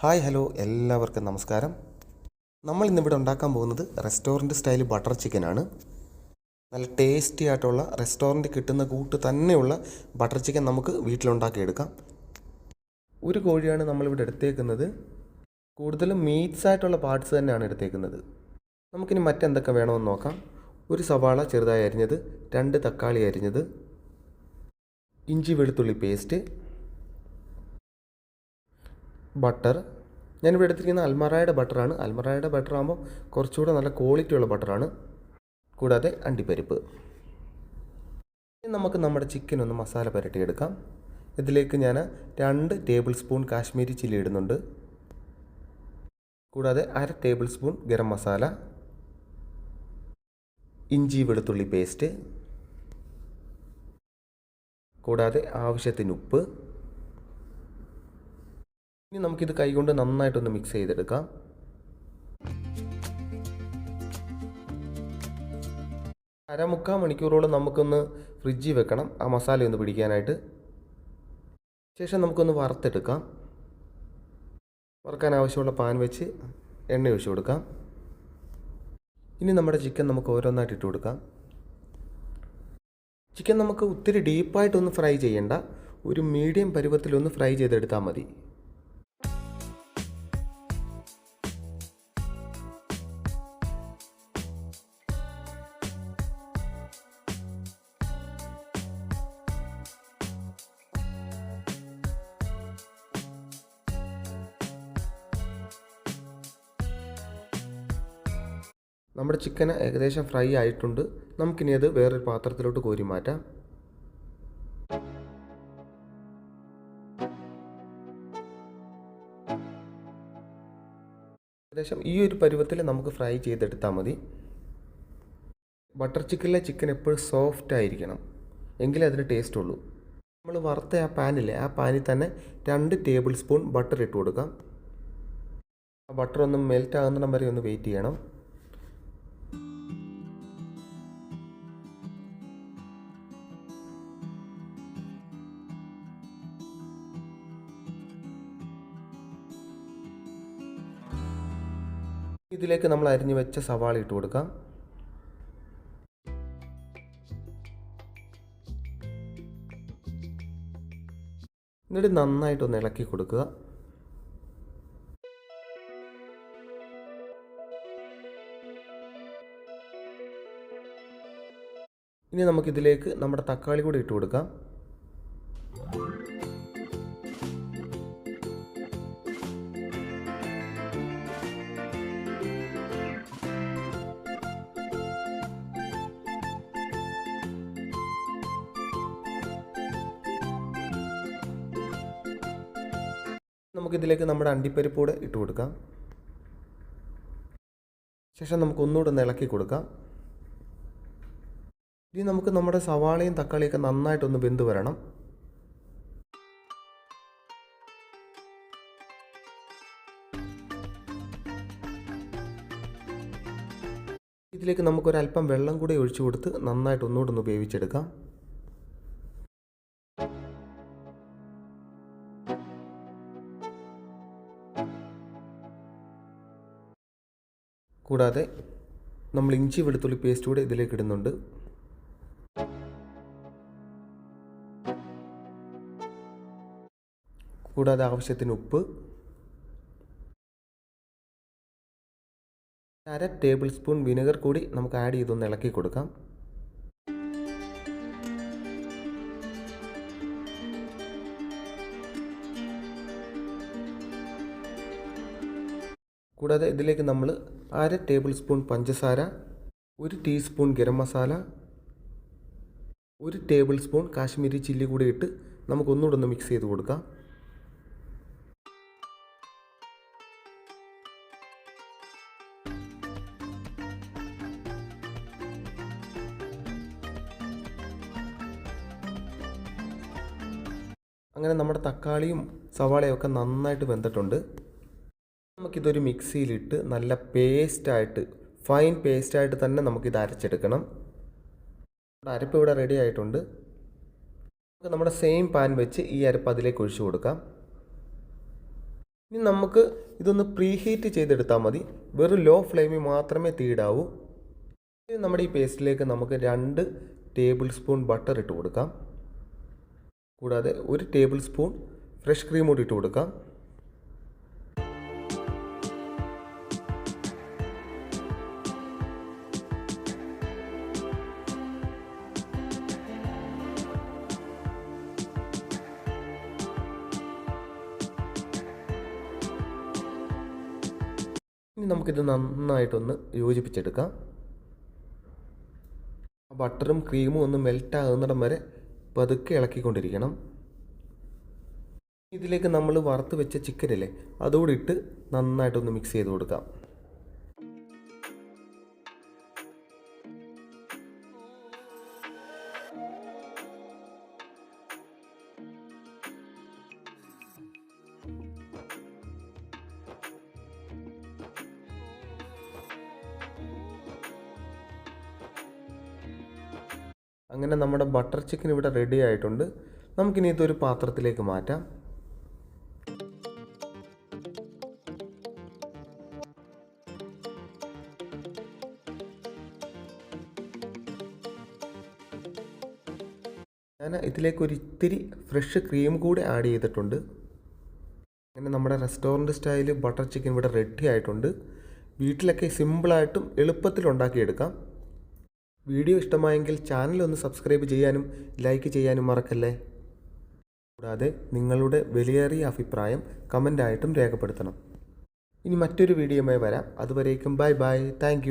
Hi hello എല്ലാവർക്കും നമസ്കാരം. നമ്മൾ ഇന്നിവിടെ ഉണ്ടാക്കാൻ പോകുന്നത് റെസ്റ്റോറന്റ് സ്റ്റൈൽ ബട്ടർ ചിക്കനാണ്. നല്ല ടേസ്റ്റി ആയിട്ടുള്ള റെസ്റ്റോറന്റ് കിട്ടുന്ന കൂട്ട് തന്നെയുള്ള ബട്ടർ ചിക്കൻ നമുക്ക് വീട്ടിലുണ്ടാക്കിയെടുക്കാം. ഒരു കോഴിയാണ് നമ്മളിവിടെ എടുത്തേക്കുന്നത്. കൂടുതലും മീറ്റ്സ് ആയിട്ടുള്ള പാർട്സ് തന്നെയാണ് എടുത്തേക്കുന്നത്. നമുക്കിനി മറ്റെന്തൊക്കെ വേണമെന്ന് നോക്കാം. ഒരു സവാള ചെറുതായി അരിഞ്ഞത് രണ്ട് തക്കാളി അരിഞ്ഞത് ഇഞ്ചി വെളുത്തുള്ളി പേസ്റ്റ് ബട്ടർ ഞാനിവിടെ എടുത്തിരിക്കുന്ന അൽമറായുടെ ബട്ടറാണ് അൽമറായുടെ ബട്ടർ ആകുമ്പോൾ കുറച്ചുകൂടെ നല്ല ക്വാളിറ്റി ഉള്ള ബട്ടറാണ് കൂടാതെ അണ്ടിപ്പരിപ്പ്. നമുക്ക് നമ്മുടെ ചിക്കൻ ഒന്ന് മസാല പുരട്ടിയെടുക്കാം. ഇതിലേക്ക് ഞാൻ രണ്ട് ടേബിൾ സ്പൂൺ കാശ്മീരി ചില്ലി ഇടുന്നുണ്ട്. കൂടാതെ അര ടേബിൾ സ്പൂൺ ഗരം മസാല ഇഞ്ചി വെളുത്തുള്ളി പേസ്റ്റ് കൂടാതെ ആവശ്യത്തിന് ഉപ്പ്. ഇനി നമുക്കിത് കൈകൊണ്ട് നന്നായിട്ടൊന്ന് മിക്സ് ചെയ്തെടുക്കാം. അരമുക്കാൽ മണിക്കൂറോളം നമുക്കൊന്ന് ഫ്രിഡ്ജിൽ വെക്കണം. ആ മസാല ഒന്ന് പിടിക്കാനായിട്ട്. ശേഷം നമുക്കൊന്ന് വറുത്തെടുക്കാം. വറുക്കാൻ ആവശ്യമുള്ള പാൻ വെച്ച് എണ്ണ ഒഴിച്ചു കൊടുക്കാം. ഇനി നമ്മുടെ ചിക്കൻ നമുക്ക് ഓരോന്നായിട്ട് ഇട്ട് കൊടുക്കാം. ചിക്കൻ നമുക്ക് ഒത്തിരി ഡീപ്പായിട്ടൊന്ന് ഫ്രൈ ചെയ്യേണ്ട. ഒരു മീഡിയം പരുവത്തിലൊന്ന് ഫ്രൈ ചെയ്തെടുത്താൽ മതി. നമ്മുടെ ചിക്കൻ ഏകദേശം ഫ്രൈ ആയിട്ടുണ്ട്. നമുക്കിനി അത് വേറൊരു പാത്രത്തിലോട്ട് കോരി മാറ്റാം. ഏകദേശം ഈ ഒരു പരുവത്തിൽ നമുക്ക് ഫ്രൈ ചെയ്തെടുത്താൽ മതി. ബട്ടർ ചിക്കനിലെ ചിക്കൻ എപ്പോഴും സോഫ്റ്റ് ആയിരിക്കണം. എങ്കിലേ അതിന് ടേസ്റ്റ് ഉള്ളൂ. നമ്മൾ വറുത്ത ആ പാനിൽ ആ പാനിൽ തന്നെ രണ്ട് ടേബിൾ സ്പൂൺ ബട്ടർ ഇട്ട് കൊടുക്കാം. ആ ബട്ടർ ഒന്ന് മെൽറ്റ് ആകുന്നിടം വരെ ഒന്ന് വെയിറ്റ് ചെയ്യണം. ഇതിലേക്ക് നമ്മൾ അരിഞ്ഞു വെച്ച സവാള ഇട്ട് കൊടുക്കാം. എന്നിട്ട് നന്നായിട്ടൊന്ന് ഇളക്കി കൊടുക്കുക. ഇനി നമുക്കിതിലേക്ക് നമ്മുടെ തക്കാളി കൂടി ഇട്ട് കൊടുക്കാം. നമുക്കിതിലേക്ക് നമ്മുടെ അണ്ടിപ്പരിപ്പ് കൂടെ ഇട്ട് കൊടുക്കാം. ശേഷം നമുക്ക് ഒന്നുകൂടെ ഒന്ന് ഇളക്കി കൊടുക്കാം. ഇനി നമുക്ക് നമ്മുടെ സവാളയും തക്കാളിയൊക്കെ നന്നായിട്ടൊന്ന് വെന്ത് വരണം. ഇതിലേക്ക് നമുക്കൊരല്പം വെള്ളം കൂടി ഒഴിച്ചു കൊടുത്ത് നന്നായിട്ട് ഒന്നുകൂടെ ഒന്ന് വേവിച്ചെടുക്കാം. കൂടാതെ നമ്മൾ ഇഞ്ചി വെളുത്തുള്ളി പേസ്റ്റ് കൂടെ ഇതിലേക്ക് ഇടുന്നുണ്ട്. കൂടാതെ ആവശ്യത്തിന് ഉപ്പ്. അര ടേബിൾ സ്പൂൺ വിനെഗർ കൂടി നമുക്ക് ആഡ് ചെയ്തൊന്ന് ഇളക്കി കൊടുക്കാം. കൂടാതെ ഇതിലേക്ക് നമ്മൾ അര ടേബിൾ സ്പൂൺ പഞ്ചസാര ഒരു ടീസ്പൂൺ ഗരം മസാല ഒരു ടേബിൾ സ്പൂൺ കാശ്മീരി ചില്ലി കൂടി ഇട്ട് നമുക്കൊന്നുകൂടെ ഒന്ന് മിക്സ് ചെയ്ത് കൊടുക്കാം. അങ്ങനെ നമ്മുടെ തക്കാളിയും സവാളയും ഒക്കെ നന്നായിട്ട് വെന്തിട്ടുണ്ട്. നമുക്കിതൊരു മിക്സിയിലിട്ട് നല്ല പേസ്റ്റായിട്ട് ഫൈൻ പേസ്റ്റായിട്ട് തന്നെ നമുക്കിത് അരച്ചെടുക്കണം. അരപ്പ് ഇവിടെ റെഡി ആയിട്ടുണ്ട്. നമുക്ക് നമ്മുടെ സെയിം പാൻ വെച്ച് ഈ അരപ്പ് അതിലേക്ക് ഒഴിച്ചു കൊടുക്കാം. ഇനി നമുക്ക് ഇതൊന്ന് പ്രീഹീറ്റ് ചെയ്തെടുത്താൽ മതി. വെറും ലോ ഫ്ലെയിമിൽ മാത്രമേ തീടാവൂ നമ്മുടെ ഈ പേസ്റ്റിലേക്ക് നമുക്ക് രണ്ട് ടേബിൾ സ്പൂൺ ബട്ടർ ഇട്ട് കൊടുക്കാം. കൂടാതെ ഒരു ടേബിൾ സ്പൂൺ ഫ്രഷ് ക്രീം കൂടി ഇട്ട് കൊടുക്കാം. ഇനി നമുക്കിത് നന്നായിട്ടൊന്ന് യോജിപ്പിച്ചെടുക്കാം. ബട്ടറും ക്രീമും ഒന്ന് മെൽറ്റാകുന്നിടം വരെ പതുക്കെ ഇളക്കിക്കൊണ്ടിരിക്കണം. ഇതിലേക്ക് നമ്മൾ വറുത്ത് വെച്ച ചിക്കനില്ലേ അതുകൂടി ഇട്ട് നന്നായിട്ടൊന്ന് മിക്സ് ചെയ്ത് കൊടുക്കാം. അങ്ങനെ നമ്മുടെ ബട്ടർ ചിക്കൻ ഇവിടെ റെഡി ആയിട്ടുണ്ട്. നമുക്കിനി ഇതൊരു പാത്രത്തിലേക്ക് മാറ്റാം. ഞാൻ ഇതിലേക്ക് ഒരു ഇത്തിരി ഫ്രഷ് ക്രീം കൂടി ആഡ് ചെയ്തിട്ടുണ്ട്. അങ്ങനെ നമ്മുടെ റെസ്റ്റോറന്റ് സ്റ്റൈൽ ബട്ടർ ചിക്കൻ ഇവിടെ റെഡി ആയിട്ടുണ്ട്. വീട്ടിലൊക്കെ സിമ്പിളായിട്ടും എളുപ്പത്തിൽ ഉണ്ടാക്കിയെടുക്കാം. വീഡിയോ ഇഷ്ടമായെങ്കിൽ ചാനൽ ഒന്ന് സബ്സ്ക്രൈബ് ചെയ്യാനും ലൈക്ക് ചെയ്യാനും മറക്കല്ലേ? കൂടാതെ നിങ്ങളുടെ വിലയേറിയ അഭിപ്രായം കമന്റായിട്ടും രേഖപ്പെടുത്തണം. ഇനി മറ്റൊരു വീഡിയോയുമായി വരാം. അതുവരേക്കും ബൈ ബൈ താങ്ക്